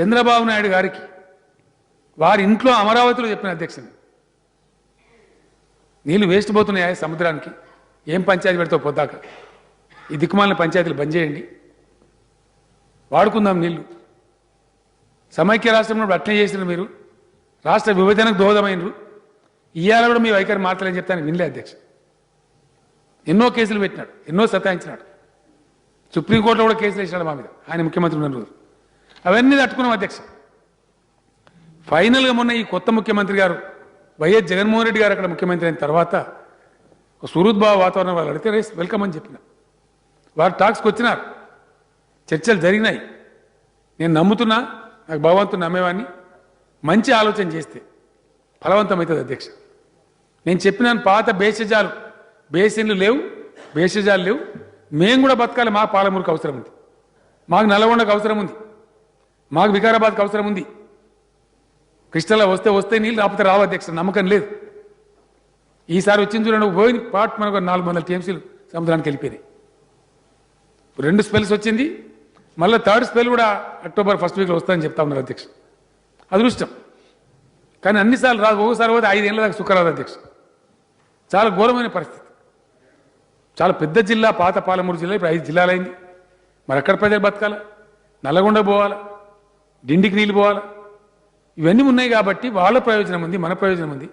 చంద్రబాబు నాయుడు గారికి వారి ఇంట్లో అమరావతిలో చెప్పిన అధ్యక్షుని. నీళ్ళు వేస్ట్ పోతున్నాయా సముద్రానికి? ఏం పంచాయతీ పెడతావు పొద్దాక? ఈ దిక్కుమాలిన పంచాయతీలు బంద్ చేయండి. వాడుకుందాం నీళ్ళు. సమైక్య రాష్ట్రంలో అట్లే చేసినారు మీరు. రాష్ట్ర విభజనకు దోహదమైనరు ఇవాళ కూడా మీ వైఖరి మాట్లాడని చెప్తాను వినలే అధ్యక్ష. ఎన్నో కేసులు పెట్టినాడు ఎన్నో సతాయించినాడు. సుప్రీంకోర్టులో కూడా కేసులు వేసినాడు మా మీద. ఆయన ముఖ్యమంత్రి ఉన్న రోజు అవన్నీ తట్టుకున్నాం అధ్యక్ష. ఫైనల్గా మొన్న ఈ కొత్త ముఖ్యమంత్రి గారు వైఎస్ జగన్మోహన్ రెడ్డి గారు అక్కడ ముఖ్యమంత్రి అయిన తర్వాత ఒక సుహృద్భావ వాతావరణం వాళ్ళు అడిగితే రేస్ వెల్కమ్ అని చెప్పిన. వారు టాక్స్కి వచ్చినారు. చర్చలు జరిగినాయి. నేను నమ్ముతున్నా నాకు భగవంతుని నమ్మేవాడిని. మంచి ఆలోచన చేస్తే ఫలవంతమవుతుంది అధ్యక్ష. నేను చెప్పినాను పాత బేసజాలు బేసిన్లు లేవు బేసజాలు లేవు. మేము కూడా బతకాలి మా పాలమూరుకు అవసరం ఉంది. మాకు నల్గొండకు అవసరం ఉంది. మాకు వికారాబాద్కి అవసరం ఉంది. కృష్ణలో వస్తే వస్తే నీళ్ళు రాకపోతే రావు అధ్యక్ష నమ్మకం లేదు. ఈసారి వచ్చింది చూడండి పోయింది పాట్ మనకు నాలుగు వందల టీఎంసీలు సముద్రానికి వెళ్ళిపోయినాయి. రెండు స్పెల్స్ వచ్చింది మళ్ళీ థర్డ్ స్పెల్ కూడా అక్టోబర్ ఫస్ట్ వీక్లో వస్తుందని చెప్తా ఉన్నారు అధ్యక్ష. అదృష్టం. కానీ అన్నిసార్లు రాదు ఒకసారి పోతే ఐదేళ్ళ దాకా సుఖరాదు అధ్యక్ష. చాలా ఘోరమైన పరిస్థితి. చాలా పెద్ద జిల్లా పాత పాలమూరు జిల్లా ఇప్పుడు ఐదు జిల్లాలైంది. మరి ఎక్కడ ప్రజలు బతకాలా? నల్లగొండ పోవాలా? డిండికి నీళ్ళు పోవాలా? ఇవన్నీ ఉన్నాయి కాబట్టి వాళ్ళ ప్రయోజనం ఉంది మన ప్రయోజనం ఉంది.